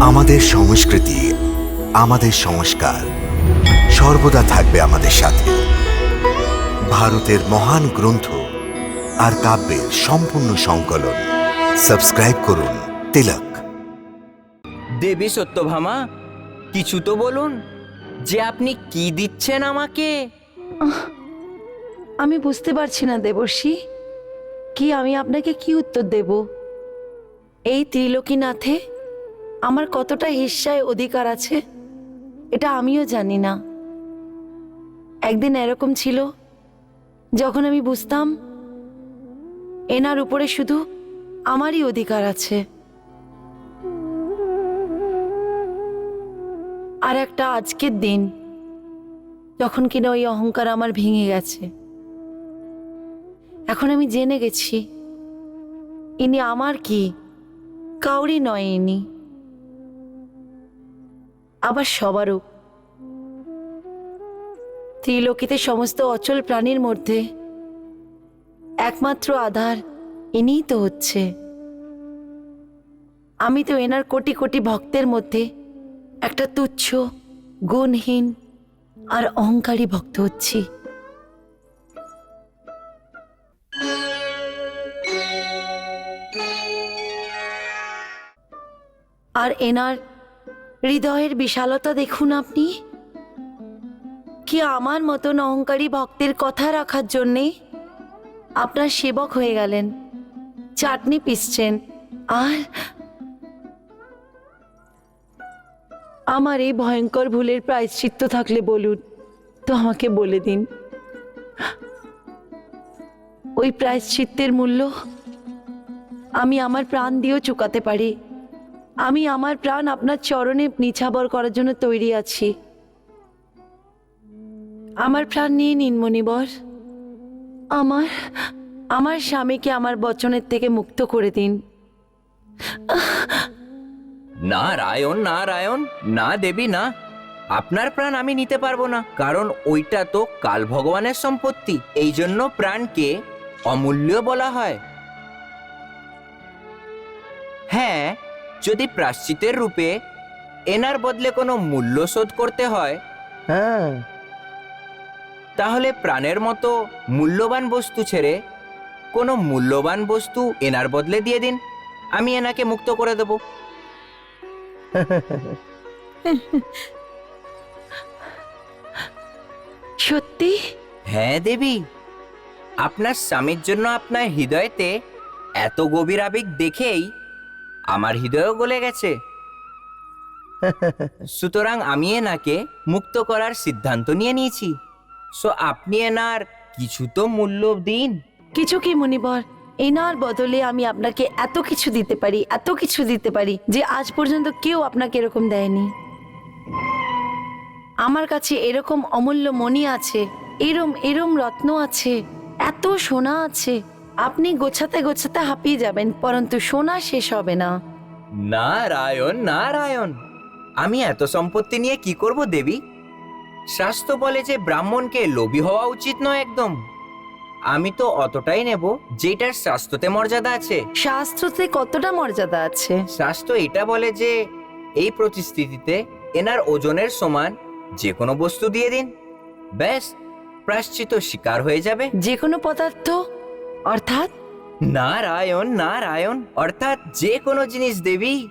আমাদের সংস্কৃতি আমাদের সংস্কার সর্বদা থাকবে আমাদের সাথে। ভারতের মহান গ্রন্থ আর কাব্যের সম্পূর্ণ সংকলন। সাবস্ক্রাইব করুন তিলক। দেবী সত্যভামা কিছু তো বলুন যে আপনি কি দিচ্ছেন আমাকে? আমি বুঝতে পারছি না দেবর্ষী। কি আমি আপনাকে কি উত্তর দেব? এই ত্রিলোকীনাথে আমার কতটা হিস্সায় অধিকার আছে, এটা আমিও জানি না। একদিন এরকম ছিল, যখন আমি বুঝতাম, এনার উপরে শুধু আমারই অধিকার আছে। আর একটা আজকের দিন, যখন কিনা ওই অহংকার আমার ভেঙে গেছে। এখন আমি জেনে গেছি, ইনি আমার কি? কাউরি নয় ইনি। আবার সবারও। ত্রিলোকিতে সমস্ত অচল প্রাণীর মধ্যে একমাত্র আধার ইনিই তো হচ্ছে। আমি তো এনার কোটি কোটি ভক্তের মধ্যে একটা তুচ্ছ, গুণহীন আর অহংকারী ভক্ত হচ্ছি। আর এনার হৃদয়ের বিশালতা দেখুন আপনি। কি আমার মতন অহংকারী ভক্তের কথা রাখার জন্যে আপনার সেবক হয়ে গেলেন, চাটনি পিসছেন, আর আমার এই ভয়ঙ্কর ভুলের প্রায়শ্চিত্ত থাকলে বলুন, তো আমাকে বলে দিন। ওই প্রায়শ্চিত্তের মূল্য আমি আমার প্রাণ দিয়েও চুকাতে পারি। আমি আমার প্রাণ আপনার চরণে নিছাবর করার জন্য তৈরি আছি। আমার প্রাণ নিয়ে নিন, মণিবর। আমার আমার স্বামীকে আমার বচনের থেকে মুক্ত করে দিন। নারায়ণ নারায়ণ, না দেবী, না। আপনার প্রাণ আমি নিতে পারব না, কারণ ওইটা তো কাল ভগবানের সম্পত্তি। এই জন্য প্রাণকে অমূল্য বলা হয়। হ্যাঁ যদি প্রাশ্চিতের রূপে এনার বদলে কোনো মূল্য শোধ করতে হয় হ্যাঁ। তাহলে প্রাণের মতো মূল্যবান বস্তু ছেড়ে কোনো মূল্যবান বস্তু এনার বদলে দিয়ে দিন। আমি এনাকে মুক্ত করে দেব। সত্যি? হ্যাঁ দেবী। আপনার স্বামীর জন্য আপনার হৃদয়তে এত গভীর আবেগ দেখেই আমার হৃদয়ও গলে গেছে। সুতরাং আমি এনাকে মুক্ত করার সিদ্ধান্ত নিয়ে নিয়েছি। সো আপনি এনার কিছু তো মূল্য দিন। কিছু কি মণিবর এনার বদলে আমি আপনাকে এত কিছু দিতে পারি এত কিছু দিতে পারি যে আজ পর্যন্ত কেউ আপনাকে এরকম দেয়নি। আমার কাছে এরকম অমূল্য মণি আছে এরম এরম রত্ন আছে এত সোনা আছে। আপনি গোছাতে গোছাতে হাঁপিয়ে যাবেন পরন্তু সোনা শেষ হবে না। নারায়ণ নারায়ণ! আমি এত সম্পত্তি নিয়ে কি করব দেবী? শাস্ত্র বলে যে ব্রাহ্মণকে লোভী হওয়া উচিত নয় একদম। আমি তো অতটাই নেব যেটার শাস্ত্রতে মর্যাদা আছে। শাস্ত্রতে কতটা মর্যাদা আছে? শাস্ত্র এটা বলে যে এই প্রতিস্থিতিতে এনার ওজনের সমান যে কোনো বস্তু দিয়ে দিন। ব্যাস প্রাশ্চিত শিকার হয়ে যাবে। যে কোনো পদার্থ অর্থাৎ? নারায়ণ নারায়ণ অর্থাৎ যে কোনো জিনিস দেবী।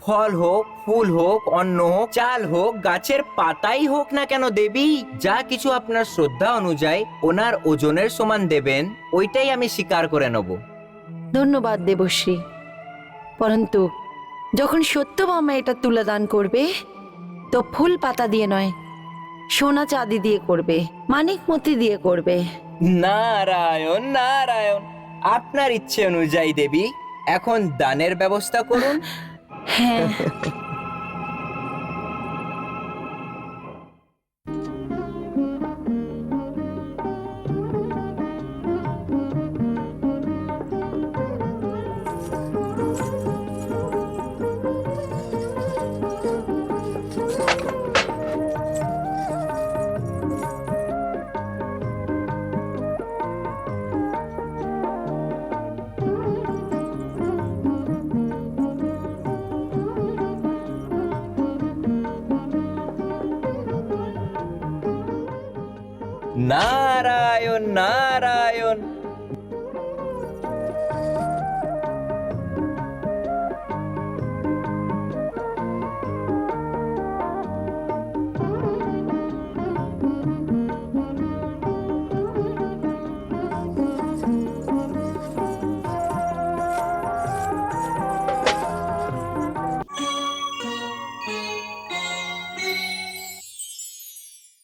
ফল হোক ফুল হোক অন্ন হোক চাল হোক গাছের পাতাই হোক না কেন দেবী যা কিছু আপনার শ্রদ্ধা অনুযায়ী ওনার ওজনের সমান দেবেন ওইটাই আমি স্বীকার করে নেব। ধন্যবাদ দেবশ্রী। পরন্তু যখন সত্যভামা এটা তুলে দান করবে তো ফুল পাতা দিয়ে নয় সোনা চাঁদি দিয়ে করবে মানিক মতি দিয়ে করবে। নারায়ণ নারায়ণ আপনার ইচ্ছে অনুযায়ী দেবী এখন দানের ব্যবস্থা করুন। হ্যাঁ। নারায়ণ নারায়ণ